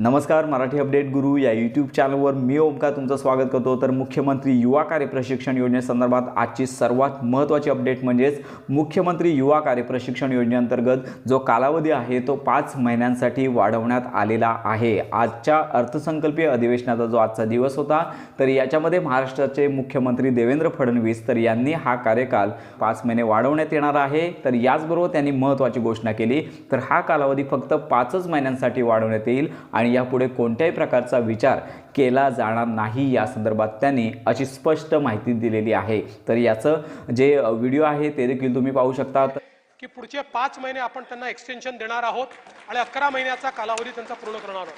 नमस्कार मराठी अपडेट गुरु या यूट्यूब चॅनलवर मी ओमका तुमचं स्वागत करतो. तर मुख्यमंत्री युवा कार्य प्रशिक्षण योजनेसंदर्भात आजची सर्वात महत्त्वाची अपडेट म्हणजेच मुख्यमंत्री युवा कार्य प्रशिक्षण योजनेअंतर्गत जो कालावधी आहे तो पाच महिन्यांसाठी वाढवण्यात आलेला आहे. आजच्या अर्थसंकल्पीय अधिवेशनाचा जो आजचा दिवस होता तर याच्यामध्ये महाराष्ट्राचे मुख्यमंत्री देवेंद्र फडणवीस तर यांनी हा कार्यकाल पाच महिने वाढवण्यात येणार आहे. तर याचबरोबर त्यांनी महत्त्वाची घोषणा केली तर हा कालावधी फक्त पाचच महिन्यांसाठी वाढवण्यात येईल आणि यापुढे कोणत्याही प्रकारचा विचार केला जाणार नाही या संदर्भात त्यांनी अशी स्पष्ट माहिती दिलेली आहे. तर याचं जे व्हिडिओ आहे ते देखील तुम्ही पाहू शकता की पुढचे पाच महिने आपण त्यांना एक्सटेन्शन देणार आहोत आणि अकरा महिन्याचा कालावधी त्यांचा पूर्ण करणार आहोत.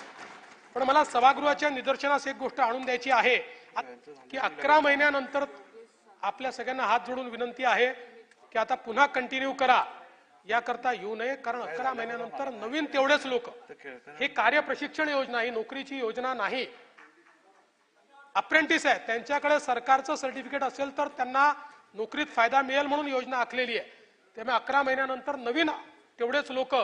पण मला सभागृहाच्या निदर्शनास एक गोष्ट आणून द्यायची आहे. की अकरा महिन्यानंतर आपल्या सगळ्यांना हात जोडून विनंती आहे की आता पुन्हा कंटिन्यू करा. याकरता येऊ नये कारण अकरा महिन्यानंतर नवीन तेवढेच लोक. हे कार्य प्रशिक्षण योजना ही नोकरीची योजना नाही. अप्रेंटिस आहे त्यांच्याकडे सरकारचं सर्टिफिकेट असेल तर त्यांना नोकरीत फायदा मिळेल म्हणून योजना आखलेली आहे. त्यामुळे अकरा महिन्यानंतर नवीन तेवढेच लोक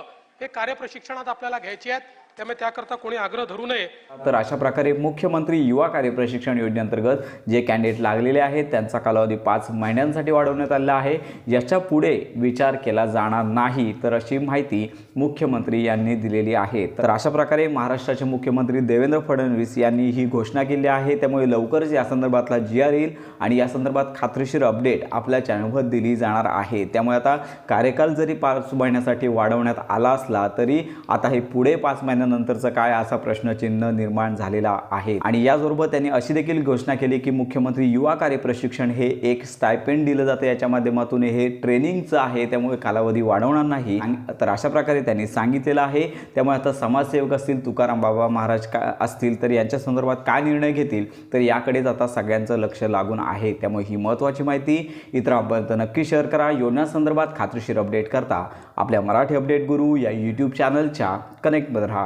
हे कार्य प्रशिक्षणात आपल्याला घ्यायचे आहेत. त्यामुळे त्याकरता कोणी आग्रह धरू नये. तर अशा प्रकारे मुख्यमंत्री युवा कार्य प्रशिक्षण योजनेअंतर्गत जे कॅन्डिडेट लागलेले आहेत त्यांचा कालावधी पाच महिन्यांसाठी वाढवण्यात आलेला आहे. याच्यापुढे विचार केला जाणार नाही तर अशी माहिती मुख्यमंत्री यांनी दिलेली आहे. तर अशा प्रकारे महाराष्ट्राचे मुख्यमंत्री देवेंद्र फडणवीस यांनी ही घोषणा केली आहे. त्यामुळे लवकरच या संदर्भातला जी आर येईल आणि या संदर्भात खात्रीशीर अपडेट आपल्या चॅनलवर दिली जाणार आहे. त्यामुळे आता कार्यकाल जरी पाच महिन्यासाठी वाढवण्यात आला असला तरी आता हे पुढे पाच महिन्यानंतरचं काय असा प्रश्नचिन्ह निर्माण झालेला आहे? आणि याचबरोबर त्यांनी अशी देखील घोषणा केली की मुख्यमंत्री युवा कार्य प्रशिक्षण हे एक स्टायपेंड दिलं जातं. याच्या माध्यमातून हे ट्रेनिंगचं आहे. त्यामुळे कालावधी वाढवणार नाही. आणि तर अशा प्रकारे त्यांनी सांगितलेलं आहे. त्यामुळे आता समाजसेवक असतील तुकाराम बाबा महाराज का असतील तर यांच्या संदर्भात काय निर्णय घेतील? तर याकडेच आता सगळ्यांचं लक्ष लागून आहे. त्यामुळे ही महत्त्वाची माहिती इतरांपर्यंत नक्की शेअर करा. योजनासंदर्भात खात्रीशीर अपडेट करता आपल्या मराठी अपडेट गुरु या यूट्यूब चॅनलच्या कनेक्टमध्ये राहा.